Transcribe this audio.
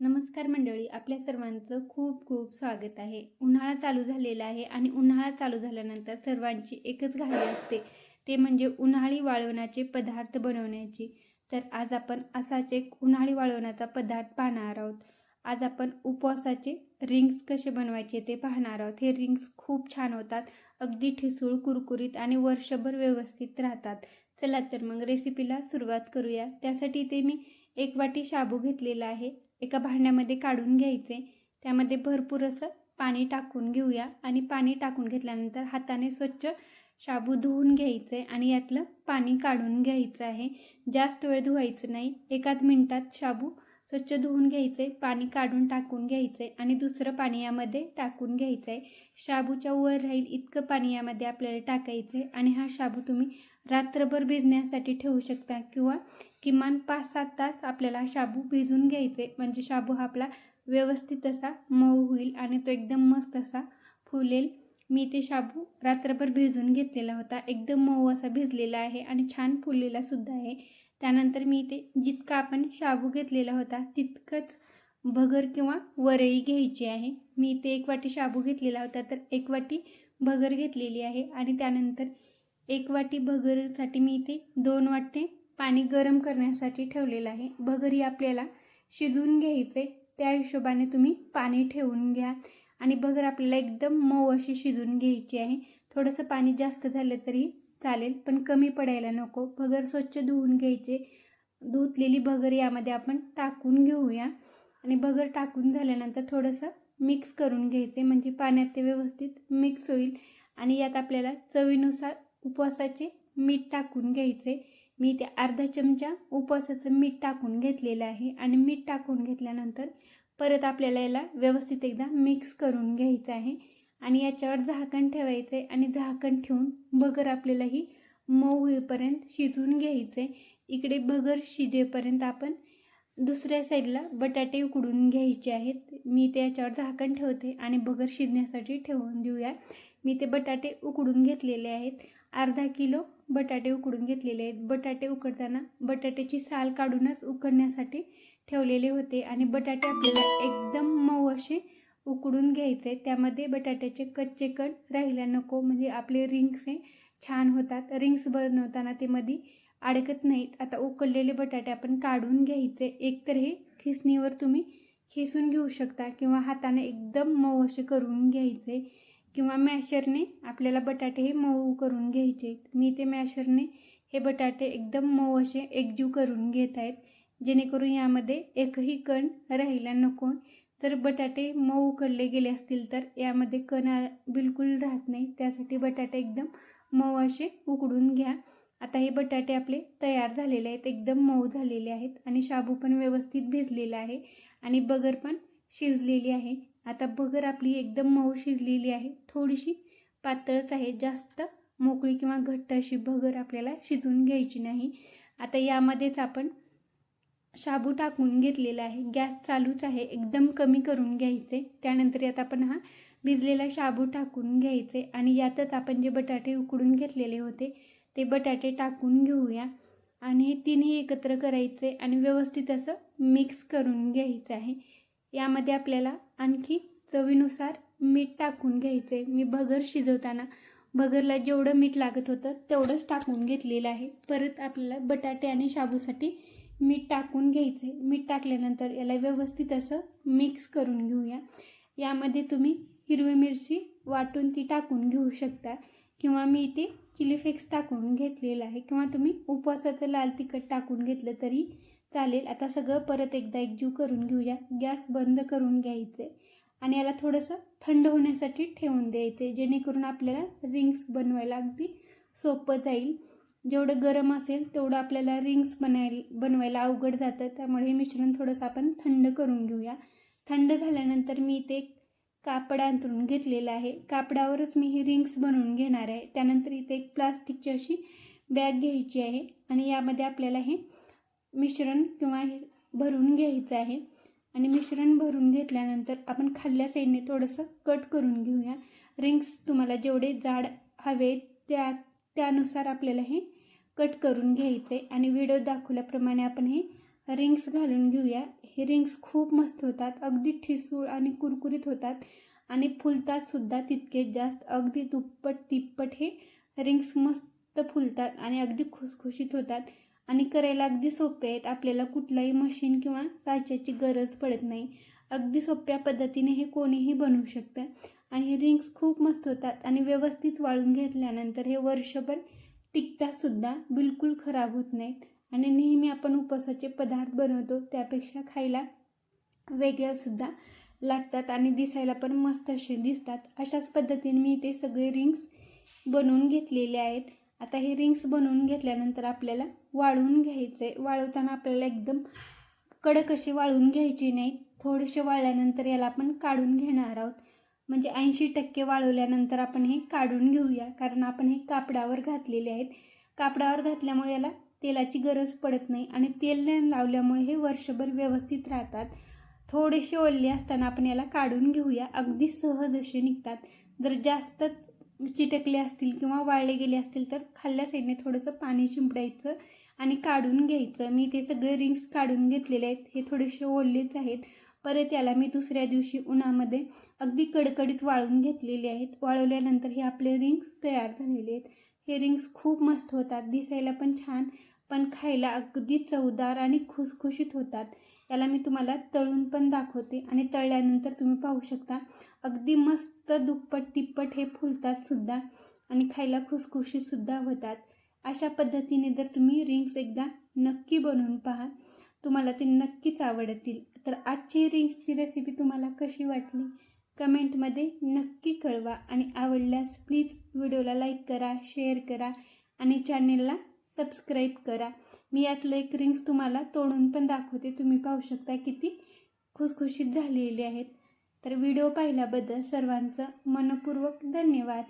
नमस्कार मंडळी आपल्या सर्वांचं खूप खूप स्वागत आहे. उन्हाळा चालू झालेला आहे आणि उन्हाळा चालू झाल्यानंतर सर्वांची एकच घाई असते. ते म्हणजे उन्हाळी वाळवणाचे पदार्थ बनवण्याची. तर आज आपण असाच एक उन्हाळी वाळवणाचा पदार्थ पाहणार आहोत. आज आपण उपवासाचे रिंग्स कसे बनवायचे ते पाहणार आहोत. हे रिंग्स खूप छान होतात अगदी ठिसूळ कुरकुरीत आणि वर्षभर व्यवस्थित राहतात. चला तर मग रेसिपीला सुरुवात करूया. त्यासाठी ते मी एक वाटी शाबू घेतलेला आहे. एका भांड्यामध्ये काढून घ्यायचे. त्यामध्ये भरपूर असं पाणी टाकून घेऊया. आणि पाणी टाकून घेतल्यानंतर हाताने स्वच्छ शाबू धुवून घ्यायचे आणि यातलं पाणी काढून घ्यायचं आहे. जास्त वेळ धुवायचं नाही. एकाच मिनटात शाबू स्वच्छ धुवून घ्यायचे पाणी काढून टाकून घ्यायचे आणि दुसरं पाणी यामध्ये टाकून घ्यायचं. आहे शाबूच्या वर राहील इतकं पाणी यामध्ये आपल्याला टाकायचं आहे आणि हा शाबू तुम्ही रात्रभर भिजण्यासाठी ठेवू शकता किंवा किमान पाच सात तास आपल्याला शाबू भिजून घ्यायचे. म्हणजे शाबू हा आपला व्यवस्थित असा मऊ होईल आणि तो एकदम मस्त असा फुलेल. मी ते शाबू रात्रभर भिजून घेतलेला होता. एकदम मऊ असा भिजलेला आहे आणि छान फुललेला सुद्धा आहे. त्यानंतर मी इथे जितका आपण शाबू घेतलेला होता तितकंच भगर किंवा वरई घ्यायची आहे. मी इथे एक वाटी शाबू घेतलेला होता तर एक वाटी भगर घेतलेली आहे आणि त्यानंतर एक वाटी भगरसाठी मी इथे दोन वाटे पाणी गरम करण्यासाठी ठेवलेलं आहे. भगर ही आपल्याला शिजवून घ्यायचे त्या हिशोबाने तुम्ही पाणी ठेवून घ्या आणि भगर आपल्याला एकदम मऊ अशी शिजवून घ्यायची आहे. थोडंसं पाणी जास्त झालं तरी चालेल पण कमी पडायला नको. भगर स्वच्छ धुवून घ्यायचे. धुतलेली भगर यामध्ये आपण टाकून घेऊया. आणि भगर टाकून झाल्यानंतर थोडंसं मिक्स करून घ्यायचे म्हणजे पाण्यात ते व्यवस्थित मिक्स होईल. आणि यात आपल्याला चवीनुसार उपवासाचे मीठ टाकून घ्यायचे. मी ते अर्धा चमचा उपवासाचं मीठ टाकून घेतलेलं आहे. आणि मीठ टाकून घेतल्यानंतर परत आपल्याला याला व्यवस्थित एकदा मिक्स करून घ्यायचं आहे. आणि याच्यावर झाकण ठेवायचं आहे आणि झाकण ठेवून भगर आपल्याला ही मऊ होईपर्यंत शिजवून घ्यायचे. इकडे भगर शिजेपर्यंत आपण दुसऱ्या साईडला बटाटे उकडून घ्यायचे आहेत. मी त्याच्यावर झाकण ठेवते आणि भगर शिजण्यासाठी ठेवून देऊया. मी ते बटाटे उकडून घेतलेले आहेत. अर्धा किलो बटाटे उकडून घेतलेले आहेत. बटाटे उकडताना बटाट्याची साल काढूनच उकडण्यासाठी ठेवलेले होते आणि बटाटे आपल्याला एकदम मऊ असे उकडून घ्यायचे. त्यामध्ये बटाट्याचे कच्चे कण राहिल्या नको. म्हणजे आपले रिंग्स हे छान होतात. रिंग्स बनवताना ते मध्ये अडकत नाहीत. आता उकडलेले बटाटे आपण काढून घ्यायचे. एकतर हे खिसणीवर तुम्ही खिसून घेऊ शकता किंवा हाताने एकदम मऊ असे करून घ्यायचे. किंवा मॅशरने आपल्याला बटाटे हे मऊ करून घ्यायचे. मी ते मॅशरने हे बटाटे एकदम मऊ असे एकजीव करून घेत आहेत. जेणेकरून यामध्ये एकही कण राहिला नको. जर बटाटे मऊ उकडले गेले असतील तर यामध्ये कणा बिलकुल राहत नाही. त्यासाठी बटाटे एकदम मऊ असे उकडून घ्या. आता हे बटाटे आपले तयार झालेले आहेत. एकदम मऊ झालेले आहेत आणि शाबू पण व्यवस्थित भिजलेला आहे आणि बगर पण शिजलेली आहे. आता बगर आपली एकदम मऊ शिजलेली आहे. थोडीशी पातळच आहे. जास्त मोकळी किंवा घट्ट अशी भगर आपल्याला शिजवून घ्यायची नाही. आता यामध्येच आपण शाबू टाकून घेतलेला आहे. गॅस चालूच आहे. एकदम कमी करून घ्यायचे. त्यानंतर यात आपण हा भिजलेला शाबू टाकून घ्यायचे आणि यातच आपण जे बटाटे उकडून घेतलेले होते ते बटाटे टाकून घेऊया. आणि हे तिन्ही एकत्र करायचे आणि व्यवस्थित असं मिक्स करून घ्यायचं आहे. यामध्ये आपल्याला आणखी चवीनुसार मीठ टाकून घ्यायचे. मी भगर शिजवताना भगरला जेवढं मीठ लागत होतं तेवढंच टाकून घेतलेलं आहे. परत आपल्याला बटाटे आणि शाबूसाठी मीठ टाकून घ्यायचे. मीठ टाकल्यानंतर याला व्यवस्थित असं मिक्स करून घेऊया. यामध्ये तुम्ही हिरवी मिरची वाटून ती टाकून घेऊ शकता. किंवा मी इथे चिली फ्लेक्स टाकून घेतलेलं आहे. किंवा तुम्ही उपवासाचं लाल तिखट टाकून घेतलं तरी चालेल. आता सगळं परत एकदा एकजीव करून घेऊया. गॅस बंद करून घ्यायचे. आणि याला थोडंसं थंड होण्यासाठी ठेवून द्यायचे. जेणेकरून आपल्याला रिंग्स बनवायला अगदी सोपं जाईल. जेवढं गरम असेल तेवढं आपल्याला रिंग्स बनाय बनवायला अवघड जातं. त्यामुळे हे मिश्रण थोडंसं आपण थंड करून घेऊया. थंड झाल्यानंतर मी इथे कापड अंतरून घेतलेलं आहे. कापडावरच मी ही रिंग्स बनवून घेणार आहे. त्यानंतर इथे एक प्लास्टिकची अशी बॅग घ्यायची आहे आणि यामध्ये आपल्याला हे मिश्रण किंवा हे भरून घ्यायचं आहे. आणि मिश्रण भरून घेतल्यानंतर आपण खाल्ल्या साईडने थोडंसं कट करून घेऊया. रिंग्स तुम्हाला जेवढे जाड हवे त्या त्यानुसार आपल्याला हे कट करून घ्यायचे आणि व्हिडिओ दाखवल्याप्रमाणे आपण हे रिंग्स घालून घेऊया. हे रिंग्स खूप मस्त होतात अगदी ठिसूळ आणि कुरकुरीत होतात आणि फुलतातसुद्धा तितके जास्त अगदी दुप्पट तिप्पट हे रिंग्स मस्त फुलतात आणि अगदी खुसखुशीत होतात. आणि करायला अगदी सोपे आहेत आपल्याला कुठलाही मशीन किंवा साच्याची गरज पडत नाही. अगदी सोप्या पद्धतीने हे कोणीही बनवू शकतं. आणि हे रिंग्स खूप मस्त होतात आणि व्यवस्थित वाळून घेतल्यानंतर हे वर्षभर टिकतात बिलकुल खराब होत नाहीत. आणि नेहमी आपण उपवासाचे पदार्थ बनवतो त्यापेक्षा खायला वेगळ्यासुद्धा लागतात आणि दिसायला पण मस्त असे दिसतात. अशाच पद्धतीने मी ते सगळे रिंग्स बनवून घेतलेले आहेत. आता हे रिंग्स बनवून घेतल्यानंतर आपल्याला वाळवून घ्यायचे. वाळवताना आपल्याला एकदम कडक असे वाळवून घ्यायचे नाहीत. थोडेसे वाळल्यानंतर याला आपण काढून घेणार आहोत. म्हणजे ऐंशी टक्के वाळवल्यानंतर आपण हे काढून घेऊया. कारण आपण हे कापडावर घातलेले आहेत. कापडावर घातल्यामुळे याला तेलाची गरज पडत नाही आणि तेल न लावल्यामुळे हे वर्षभर व्यवस्थित राहतात. थोडेसे ओलले असताना आपण याला काढून घेऊया. अगदी सहज असे निघतात. जर जास्तच चिटकले असतील किंवा वाळले गेले असतील तर खाल्ल्या साईडने थोडंसं पाणी शिंपडायचं आणि काढून घ्यायचं. मी ते सगळे रिंग्स काढून घेतलेले आहेत. हे थोडेसे ओललेच आहेत. परत याला मी दुसऱ्या दिवशी उन्हामध्ये अगदी कडकडीत वाळून घेतलेले आहेत. वाळवल्यानंतर हे आपले रिंग्स तयार झालेले आहेत. हे रिंग्स खूप मस्त होतात दिसायला पण छान पण खायला अगदी चवदार आणि खुसखुशीत होतात. याला मी तुम्हाला तळून पण दाखवते आणि तळल्यानंतर तुम्ही पाहू शकता अगदी मस्त दुप्पट तिप्पट हे फुलतात सुद्धा आणि खायला खुसखुशीत सुद्धा होतात. अशा पद्धतीने जर तुम्ही रिंग्स एकदा नक्की बनवून पहा. तुम्हाला ते नक्कीच आवडतील. तर आजची रिंग्सची रेसिपी तुम्हाला कशी वाटली? कमेंटमध्ये नक्की कळवा आणि आवडल्यास प्लीज व्हिडिओला लाईक करा शेअर करा आणि चॅनेलला सबस्क्राईब करा. मी यातलं एक रिंग्स तुम्हाला तोडून पण दाखवते. तुम्ही पाहू शकता किती खुसखुशीत झालेली आहेत. तर व्हिडिओ पाहिल्याबद्दल सर्वांचं मनपूर्वक धन्यवाद.